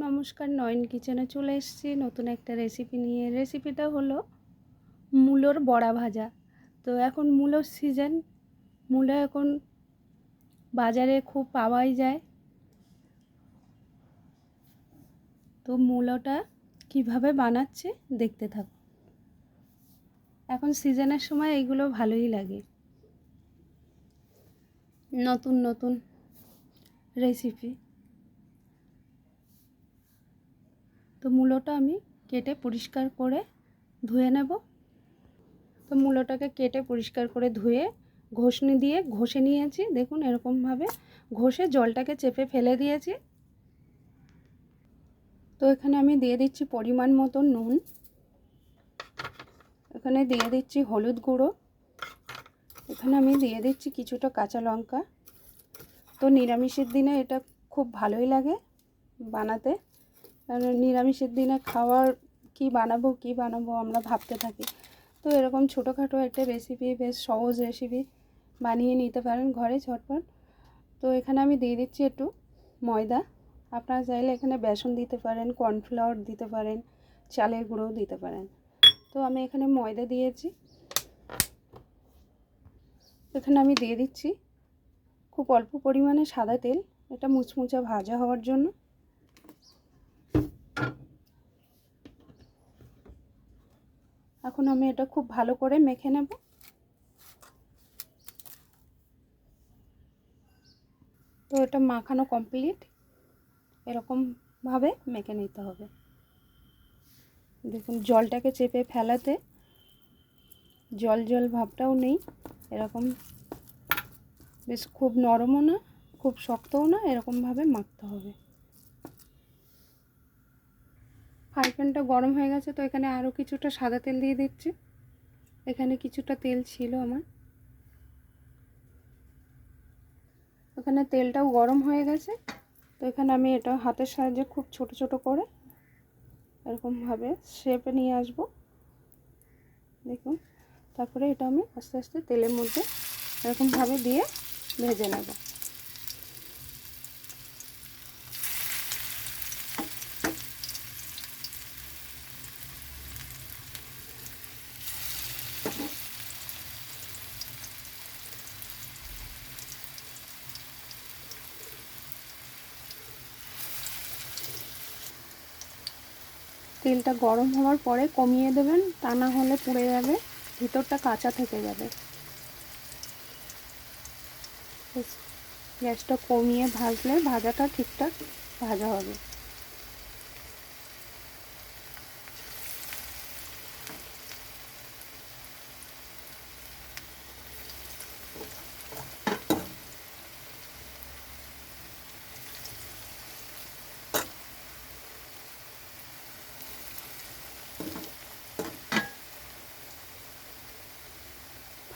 নমস্কার, নয়ন কিচেনে চলে এসেছি নতুন একটা রেসিপি নিয়ে। রেসিপিটা হলো মূলোর বড়া ভাজা। তো এখন মূলোর সিজন মূলো এখন বাজারে খুব পাওয়াই যায়। তো মূলোটা কীভাবে বানাচ্ছে দেখতে থাকো। এখন সিজনের সময় এগুলো ভালোই লাগে। নতুন নতুন রেসিপি তো মূলোটা আমি কেটে পরিষ্কার করে ধুয়ে নেব। তো মূলোটাকে কেটে পরিষ্কার করে ধুয়ে ঘষনি দিয়ে ঘষে নিয়েছি। দেখুন এরকমভাবে ঘষে জলটাকে চেপে ফেলে দিয়েছি। তো এখানে আমি দিয়ে দিচ্ছি পরিমাণ মতো নুন। এখানে দিয়ে দিচ্ছি হলুদ গুঁড়ো। এখানে আমি দিয়ে দিচ্ছি কিছুটা কাঁচা লঙ্কা। তো নিরামিষের দিনে এটা খুব ভালোই লাগে বানাতে। নিরামিষের দিনে খাওয়ার কি বানাবো কি বানাবো আমরা ভাবতে থাকি। তো এরকম ছোটোখাটো একটা রেসিপি বেশ সহজ রেসিপি বানিয়ে নিতে পারেন ঘরে ঝটপট। তো এখানে আমি দিয়ে দিচ্ছি একটু ময়দা। আপনারা চাইলে এখানে বেসন দিতে পারেন কর্নফ্লাওয়ার দিতে পারেন, চালের গুঁড়োও দিতে পারেন। তো আমি এখানে ময়দা দিয়েছি। এখানে আমি দিয়ে দিচ্ছি খুব অল্প পরিমাণে সাদা তেল। এটা মুচমুচা ভাজা হওয়ার জন্য। এখন আমি এটা খুব ভালো করে মেখে নেব। তো এটা মাখানো কমপ্লিট এরকমভাবে মেখে নিতে হবে। দেখুন, জলটাকে চেপে ফেলাতে জল জল ভাবটাও নেই। এরকম বেশ খুব নরমও না, খুব শক্তও না এরকমভাবে মাখতে হবে। ফ্রাই প্যানটা গরম হয়ে গেছে, তো এখানে আরও কিছুটা সাদা তেল দিয়ে দিচ্ছি। এখানে কিছুটা তেল ছিল আমার। এখানে তেলটাও গরম হয়ে গেছে, তো এখানে আমি এটা হাতের সাহায্যে খুব ছোট ছোট করে এরকমভাবে শেপে নিয়ে আসব। দেখুন, তারপরে এটা আমি আস্তে আস্তে তেলের মধ্যে এরকমভাবে দিয়ে ভেজে নেব। তেলটা গরম হওয়ার পরে কমিয়ে দেবেন, তা না হলে পুড়ে যাবে, ভিতরটা কাঁচা থেকে যাবে। গ্যাসটা কমিয়ে ভাজলে ভাজাটা ঠিকঠাক ভাজা হবে।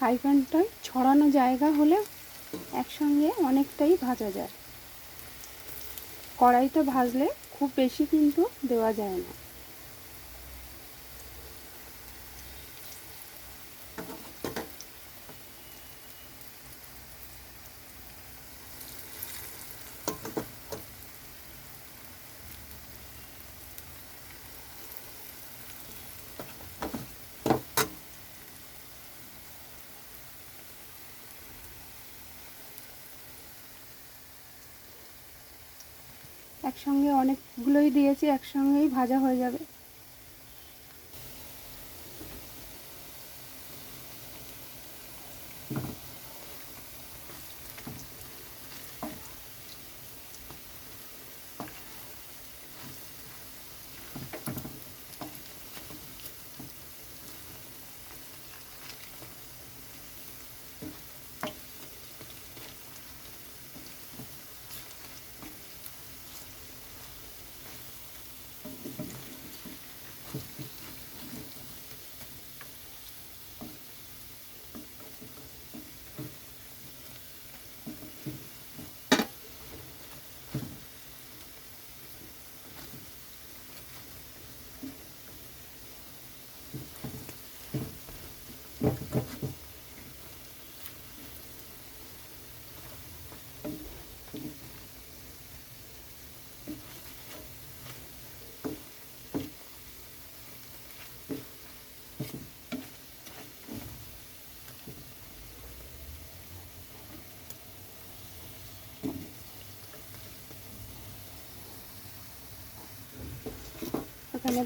ফ্রাই ছড়ানো জায়গা হলে একসঙ্গে অনেকটাই ভাজা যায়। কড়াইতে ভাজলে খুব বেশি কিন্তু দেওয়া যায় না। একসঙ্গে অনেকগুলোই দিয়েছি একসঙ্গেই ভাজা হয়ে যাবে।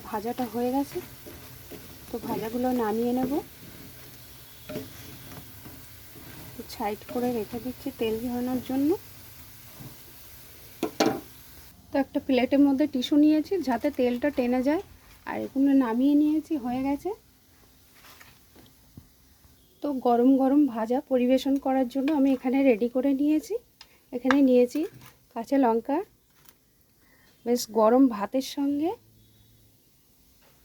ভাজাটা হয়ে গেছে। তো ভাজাগুলো নামিয়ে নেব। সাইড করে রেখে দিচ্ছি তেল ঝরানোর জন্য। তো একটা প্লেটের মধ্যে টিস্যু নিয়েছি যাতে তেলটা টেনে যায়। আর এগুলো নামিয়ে নিয়েছি, হয়ে গেছে। তো গরম গরম ভাজা পরিবেশন করার জন্য আমি এখানে রেডি করে নিয়েছি। এখানে নিয়েছি কাঁচা লঙ্কা, বেশ গরম ভাতের সঙ্গে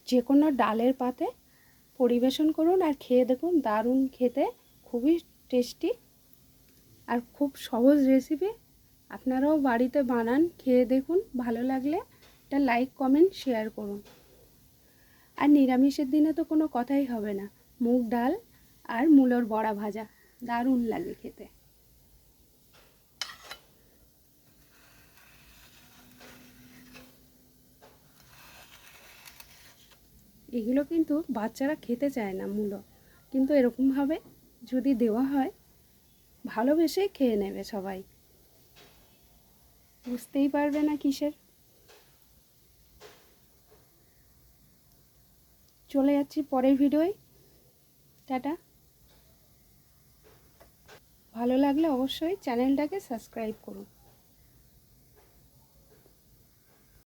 যে কোনো ডালের পাতে পরিবেশন করুন আর খেয়ে দেখুন, দারুণ খেতে, খুবই টেস্টি। আর খুব সহজ রেসিপি আপনারাও বাড়িতে বানান, খেয়ে দেখুন, ভালো লাগলে একটা লাইক কমেন্ট শেয়ার করুন। আর নিরামিষের দিনে তো কোনো কথাই হবে না, মুগ ডাল আর মূলোর বড়া ভাজা, দারুণ লাগে খেতে। এগুলো কিন্তু বাচ্চারা খেতে চায় না মূলো কিন্তু এরকমভাবে যদি দেওয়া হয় ভালোবেসেই খেয়ে নেবে সবাই। বুঝতেই পারবে না কিসের। চলে যাচ্ছি পরের ভিডিওয়। টাটা। ভালো লাগলে অবশ্যই চ্যানেলটাকে সাবস্ক্রাইব করুন।